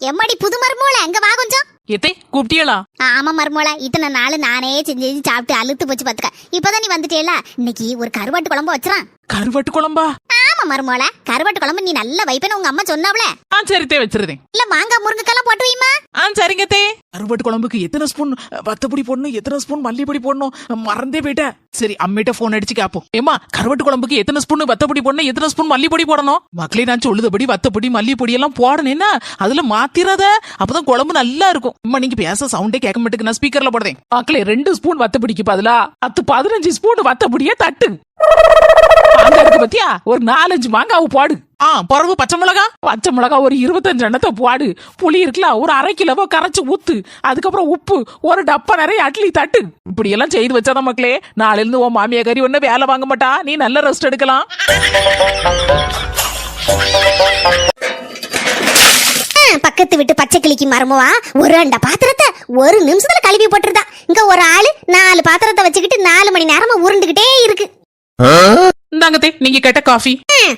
எம்மாடி புது மருமோல அங்க வா கொஞ்சம். எத்தே கூப்பிட்டியலா? ஆமா மருமோல இத்தனை நாள் நானே செஞ்சு செஞ்சு சாப்பிட்டு அழுத்து போச்சு பாத்துக்க. இப்பதான் நீ வந்துட்டேல இன்னைக்கு ஒரு கருவாட்டு குழம்பு வச்சுறான் கருவாட்டு குழம்பா? ஆமா மருமோல கருவாட்டு குழம்பு நீ நல்லா வைப்பேன்னு உங்க அம்மா சொன்னாவல ஆ சரித்தே வச்சிருந்தேன் இல்ல மாங்காய் முருங்கைக்கெல்லாம் போட்டு வைமா ஆ சரிங்க தே. கருவாட்டு குழம்புக்கு எத்தனை ஸ்பூன் வத்தப்பொடி போடணும் எத்தனை ஸ்பூன் மல்லிப்பொடி போடணும் மறந்தே போயிட்டேன். சரி அம்மிட்ட போன் அடிச்சு கேப்போம். ஏமா கருவாட்டு குழம்புக்கு எத்தனை ஸ்பூன் வத்தப்பொடி போடணும் எத்தனை ஸ்பூன் மல்லிப்பொடி போடணும்? மக்களே நான் சொல்லுதபடி வத்தப்பொடி மல்லிப்பொடி எல்லாம் போடணும்னா அதுல மாத்திராத? அப்பதான் குழம்பு நல்லா இருக்கும். அம்மா நீங்க பேச சவுண்டே கேட்க மாட்டேங்க நான் ஸ்பீக்கர்ல போடுறேன். மக்களே ரெண்டு ஸ்பூன் வத்தப்பொடிக்கு பதிலா பத்து பதினஞ்சு ஸ்பூன் வத்தப்பொடியே தட்டு. இருக்கு பத்தியா? ஒரு நாலஞ்சு மாங்காவை போடு. ஆ பிறகு பச்சை மிளகா? பச்சை மிளகா ஒரு இருபத்தஞ்சு எண்ணத்தை போடு. புளி இருக்குல்ல ஒரு அரை கிலோவோ கரைச்சு ஊத்து. அதுக்கப்புறம் உப்பு ஒரு டப்பா நிறைய அட்லி தட்டு. இப்படி எல்லாம் செய்து வச்சாதான் மக்களே நாளைல இருந்து உன் மாமியா கறி ஒண்ணு வேலை வாங்க மாட்டா. நீ நல்ல ரெஸ்ட் எடுக்கலாம். பக்கத்து விட்டு பச்சை கிளிக்கு மருமவா ஒரு அண்ட பாத்திரத்தை ஒரு நிமிஷத்துல கழுவி போட்டுருதா. இங்க ஒரு ஆளு நாலு பாத்திரத்தை வச்சுக்கிட்டு நாலு மணி நேரமா உருண்டுகிட்டே இருக்கு. இந்தாங்கத்தே நீங்க கேட்ட காஃபி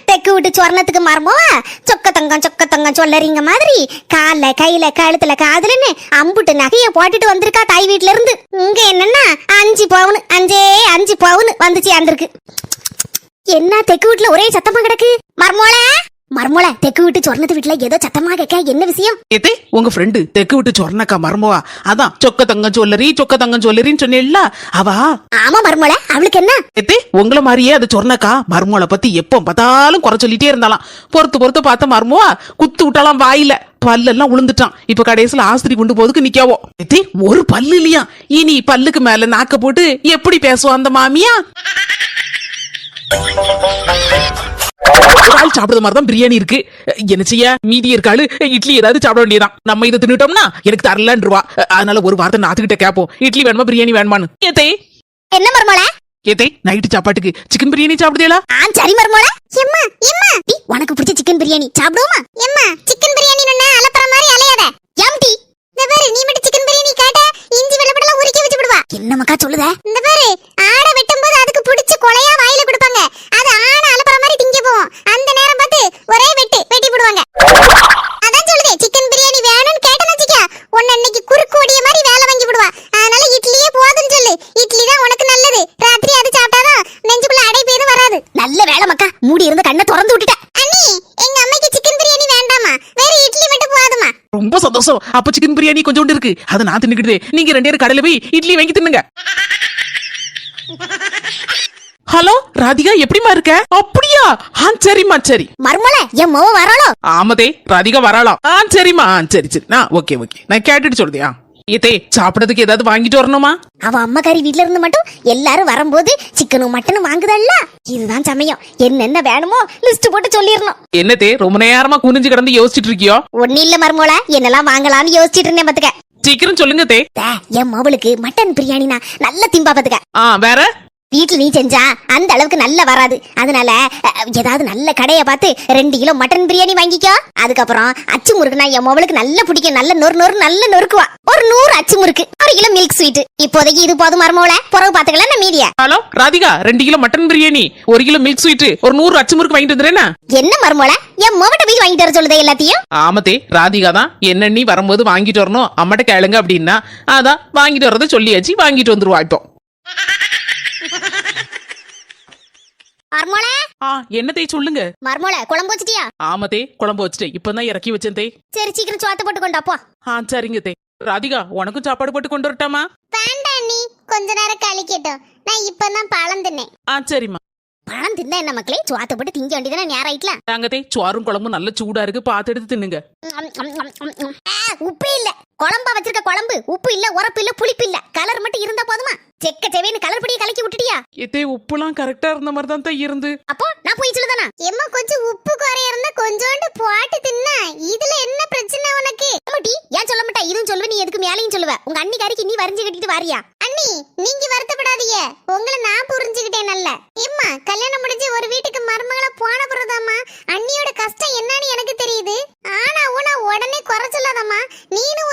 தெக்கு விட்டு சொர்ணத்துக்கு மரமோவா? சொக்க தங்கம் சொக்க தங்கம் சொல்லறீங்க மாதிரி. கால்ல கையில கழுத்துல காதுலன்னு அம்புட்டு நகைய போட்டுட்டு வந்திருக்கா தாய் வீட்ல இருந்து இங்க என்னன்னா அஞ்சு பவுனு அஞ்சே அஞ்சு பவுனு வந்துச்சு அந்திருக்கு. என்ன தெக்கு வீட்டுல ஒரே சத்தமா கிடக்கு? மர்மோல மர்மோல தெக்கு வீட்டு சொர்ணத்து வீட்டுல ஏதோ சத்தமா கேட்க என்ன விஷயம்? ஏத்தே உங்க ஃப்ரெண்டு தெற்கு விட்டு சொர்ணக்கா மர்மவா? அதான் சொக்க தங்கம் சொல்லரி சொக்க தங்கம் சொல்லரின்னு சொன்னேல்ல அவா? ஆமா மர்மோல அவளுக்கு என்ன? ஏத்தே உங்கள மாதிரியே அது சொர்ணக்கா? மர்மோளை பத்தி எப்போ பார்த்தாலும் குறை சொல்லிட்டே இருந்தாலாம். பொறுத்து பொறுத்து பார்த்த மர்மவா குத்து விட்டாலாம் வாயில. பல்லெல்லாம் உளுந்துட்டான். இப்ப கடைசியில ஆஸ்திரி கொண்டு போதுக்கு நிக்காவோ? ஏத்தே ஒரு பல்லு இல்லையா? இனி பல்லுக்கு மேல நாக்க போட்டு எப்படி பேசுவோம் அந்த மாமியா? ஒரு ஆள் சாப்பிடுற மாதிரி தான் பிரியாணி இருக்கு. என்ன செய்ய? மீதி இருக்காளு இட்லி ஏதாவது சாப்பிட வேண்டியதான் நம்ம இதை தின்னுட்டோம்னா எனக்கு தரலன்றவா. அதனால ஒரு வார்த்தை நாத்துக்கிட்ட கேப்போம். இட்லி வேணுமா பிரியாணி வேணுமான்னு. ஏத்தே. என்ன மர்மோல ஏத்தே நைட்டு சாப்பாட்டுக்கு சிக்கன் பிரியாணி சாப்பிடுதேலா? ஆ சரி மர்மோல எம்மா எம்மா. டி உனக்கு பிடிச்ச சிக்கன் பிரியாணி சாப்பிடுவோமா? எம்மா சிக்கன் பிரியாணி என்ன அலப்பற மாதிரி அலையாத. எம்டி இந்த பாரு நீ மட்டும் சிக்கன் பிரியாணி கேட்ட இஞ்சி வெள்ளப்படலாம் உருக்கி வச்சு விடுவா. என்ன மக்கா சொல்லுத? இந்த பாரு ஆடை வெட்டும்போது அதுக்கு பிடிச்ச கொலையா வாயில கொடுப்பாங்க அது ஆடை அலப்பற மாதிரி திங்க போவோம் அந்த நேரம் பார்த்து ஒரே வெட்டு வெட்டி விடுவாங்க அதான் சொல்லுதே சிக்கன் பிரியாணி வேணும்னு கேட்டேன்னு வச்சுக்க உன்னை இன்னைக்கு குறுக்கு ஒடிய மாதிரி வேலை வாங்கி விடுவா அதனால இட்லியே போதும்னு சொல்லு இட்லி நல்லது ராத்திரி அது சாப்பிட்டாதான் நெஞ்சுக்குள்ள அடைப்பு எதுவும் வராது. நல்ல வேலை மக்கா மூடி இருந்த கண்ணை திறந்து விட்டுட்ட. அண்ணி எங்க அம்மைக்கு சிக்கன் பிரியாணி வேண்டாமா? வேற இட்லி மட்டும் போதுமா? ரொம்ப சந்தோஷம். அப்ப சிக்கன் பிரியாணி கொஞ்சோண்டு இருக்கு. அதை நான் தின்னுக்கிட்டு நீங்க ரெண்டு பேரும் கடையில போய் இட்லி வாங்கி தின்னுங்க. ஹலோ ராதிகா எப்படிமா இருக்க? அப்படியா? ஆ சரிம்மா சரி. மர்மல என் மோவ வராளோ? ஆமதே ராதிகா வராளாம் ஆ சரிம்மா. ஆ சரி சரி. ஆ ஓகே ஓகே. நான் கேட்டுட்டு சொல்றேன் ஏத்தே சாப்பிடறதுக்கு ஏதாவது வாங்கிட்டு வரணுமா? அவ அம்மா கறி வீட்ல இருந்து மட்டும் எல்லாரும் வரும்போது சிக்கனும் மட்டனும் வாங்குதல்ல. இதுதான் சமயம். என்னென்ன வேணுமோ லிஸ்ட் போட்டு சொல்லிடணும். என்னத்தே ரொம்ப நேரமா குனிஞ்சு கிடந்து யோசிச்சுட்டு இருக்கியோ? ஒன்னும் இல்ல மர்மோல என்னெல்லாம் வாங்கலாம்னு யோசிச்சுட்டு இருந்தேன் பாத்துக்க. சீக்கிரம் சொல்லுங்க தே, என் மவளுக்கு மட்டன் பிரியாணினா நல்ல திம்பா பாத்துக்க. ஆ வேற? வீட்டுல நீ செஞ்சா அந்த அளவுக்கு நல்ல வராது. அதனால ஏதாவது நல்ல கடையை பார்த்து ரெண்டு கிலோ மட்டன் பிரியாணி வாங்கிக்கோ. அதுக்கப்புறம் அச்சு முறுக்குனா என் மொபைலுக்கு நல்ல பிடிக்கும். நல்ல நொறு நொறு நல்ல நொறுக்குவா. ஒரு நூறு அச்சு முறுக்கு. ஒரு கிலோ மில்க் ஸ்வீட் இப்போதைக்கு இது போதும் மருமோல பிறகு பாத்துக்கலாம் நான் மீதியா? ஹலோ ராதிகா ரெண்டு கிலோ மட்டன் பிரியாணி ஒரு கிலோ மில்க் ஸ்வீட் ஒரு நூறு அச்சு முறுக்கு வாங்கிட்டு வந்துறேன்னா என்ன? மருமோல என் மொபட்ட போய் வாங்கிட்டு வர சொல்லுதே எல்லாத்தையும். ஆமத்தே ராதிகா தான் என்ன நீ வரும்போது வாங்கிட்டு வரணும். அம்மாட்ட கேளுங்க அப்படின்னா அதான் வாங்கிட்டு வரதை சொல்லியாச்சு வாங்கிட்டு வந்துருவா இப்போ. மருமோல ஆ என்னத்தை சொல்லுங்க. மருமோல குழம்பு வச்சிட்டியா? ஆமத்தே குழம்பு வச்சுட்டேன் இப்பதான் இறக்கி வச்சேன் தே. சரி சீக்கிரம் சோத்த போட்டு கொண்டா போ. ஆ சரிங்க தே. ராதிகா உனக்கும் சாப்பாடு போட்டு கொண்டு வரட்டாமா? வேண்டாம் நீ கொஞ்ச நேரம் கழிக்கட்டும். நான் இப்பதான் பழம் தின்னேன். ஆ சரிம்மா. பழம் தின்னா என்ன மக்களே? சோத்த போட்டு திங்க வேண்டியதானே நேரம் ஆயிட்டல? தாங்கத்தே சோறும் குழம்பும் நல்ல சூடா இருக்கு. பார்த்து எடுத்து தின்னுங்க. உப்பு இல்ல. குழம்பா வச்சிருக்க குழம்பு. உப்பு இல்ல உரப்பு இல்ல புளிப்பு இல்ல. கலர் மட்டும் இருந்தா போதுமா செக்க செவேன்னு கலர் பொடியை கலக்கி நேத்தே உப்புலாம் கரெக்டா இருந்த மாதிரி தான் தான் இருந்து. அப்போ நான் போய் சொல்லுதானா? எம்மா கொஞ்சம் உப்பு குறைய இருந்தா கொஞ்சோண்டு போட்டு தின்னா. இதுல என்ன பிரச்சனை உனக்கு? அம்மாட்டி ஏன் சொல்ல மாட்டா? இதுவும் சொல்லுவ நீ எதுக்கு மேலையும் சொல்லுவ? உங்க அண்ணி கறிக்கு நீ வரைஞ்சு கட்டிட்டு வாரியா? அண்ணி நீங்க வருத்தப்படாதீங்க. உங்களை நான் புரிஞ்சுக்கிட்டேன் நல்ல. எம்மா கல்யாணம் முடிஞ்சு ஒரு வீட்டுக்கு மருமகளா போன பிறதாம்மா அண்ணியோட கஷ்டம் என்னன்னு எனக்கு தெரியுது. ஆனா உன உடனே குறை சொல்லாதம்மா. நீனும்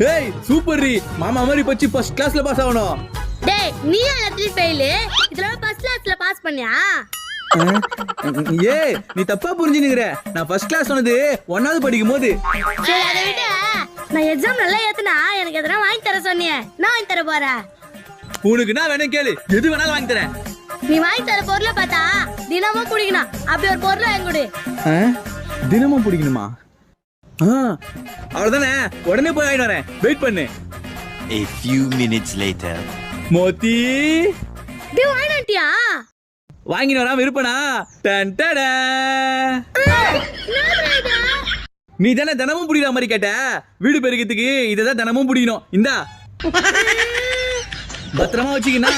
ஏய் ஏய் சூப்பர் ரீ. மாமா மாதிரி பச்சு ஃபர்ஸ்ட் கிளாஸ்ல பாஸ் ஆகணும். டேய் நீ எல்லாத்துலயும் ஃபெயில் இதெல்லாம் ஃபர்ஸ்ட் கிளாஸ்ல பாஸ் பண்ணியா? ஏ நீ தப்பா புரிஞ்சுனுங்கிற நான் ஃபர்ஸ்ட் கிளாஸ் சொன்னது ஒன்னாவது படிக்கும் போது சரி அதை விட நான் எக்ஸாம் நல்லா ஏத்துனா எனக்கு எதனா வாங்கி தர சொன்னியே. நான் வாங்கி தர போறேன் உனக்கு நான் வேணும் கேளு. எது வேணாலும் வாங்கி தரேன். நீ வாங்கி தர பொருளை பார்த்தா தினமும் குடிக்கணும். அப்படி ஒரு பொருளை வாங்கி கொடு? தினமும் பிடிக்கணுமா ஆ அவ்வளவுதானே? உடனே போய் வாங்கிட்டு வரேன். வெயிட் பண்ணு. A few minutes later. மோத்தி. டேய் வாங்கிட்டியா வாங்கிட்டு வராம இருப்பனா? டன் டடா. நீ தானே தினமும் பிடிக்கிற மாதிரி கேட்ட? வீடு பெருக்கிறதுக்கு இதை தான் தினமும் பிடிக்கணும். இந்தா. பத்திரமா வச்சுக்கினா.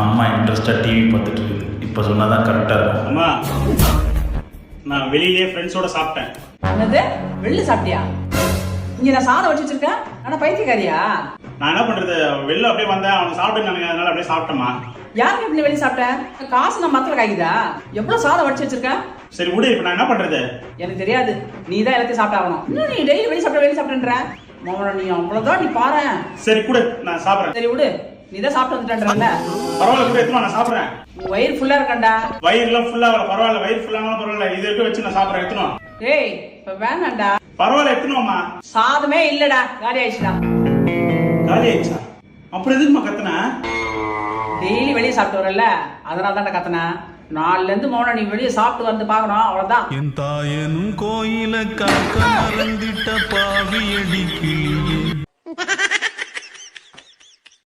அம்மா இன்ட்ரெஸ்டாக டிவி பார்த்துட்டு இருக்குது இப்போ சொன்னால் தான் கரெக்டாக இருக்கும். அம்மா நான் வெளியிலே ஃப்ரெண்ட்ஸோட சாப்பிட்டேன். என்னது? வெளில சாப்பிட்டியா? இங்க நான் சாதம் வச்சு வச்சிருக்கேன். ஆனா பைத்தியக்காரியா? நான் என்ன பண்றது? வெளில அப்படியே வந்தேன். அவனுக்கு சாப்பிட்டு அதனால அப்படியே சாப்பிட்டேம்மா. யாருக்கு எப்படி வெளிய சாப்பிட்டேன் காசு நான் மத்தல காய்க்குதா? எவ்வளவு சாதம் வச்சு வச்சிருக்கேன் சரி விடு. இப்போ நான் என்ன பண்றது? எனக்கு தெரியாது. நீ தான் எல்லாத்தையும் சாப்பிட்டாகணும். இன்னும் நீ டெய்லி வெளிய சாப்பிட்ட வெளிய சாப்பிட்டுன்ற? மோகன நீ அவ்வளவுதான் நீ பாரு சரி கொடு. நான் சாப்பிட்றேன். சரி விடு. நீ தான் சாப்பிட்டு வந்துட்டேன்றல பரவாயில்ல கூட எடுத்துமா நான் சாப்பிட்றேன். வயிறு ஃபுல்லா இருக்கண்டா? வயிறுலாம் ஃபுல்லா பரவாயில்ல வயிறு ஃபுல்லானாலும் பரவாயில்ல இது வரைக்கும் வச்சு நான் சாப்பிட்றேன் எடுத்துனோம் டேய் இப்ப வேணாம்டா பரவாயில்ல எடுத்துனோம்மா சாதமே இல்லடா காலி ஆயிடுச்சுடா. காலி ஆயிடுச்சா? அப்புறம் எதுக்குமா கத்துனேன் டெய்லி வெளிய சாப்பிட்டு வரல அதனால தான் கத்துனேன் நாலுல இருந்து மோன நீ வெளிய சாப்பிட்டு வந்து பார்க்கணும் அவ்வளவுதான். என் தாயனும் கோயில காக்க மறந்திட்ட பாவி அடிக்கிளியே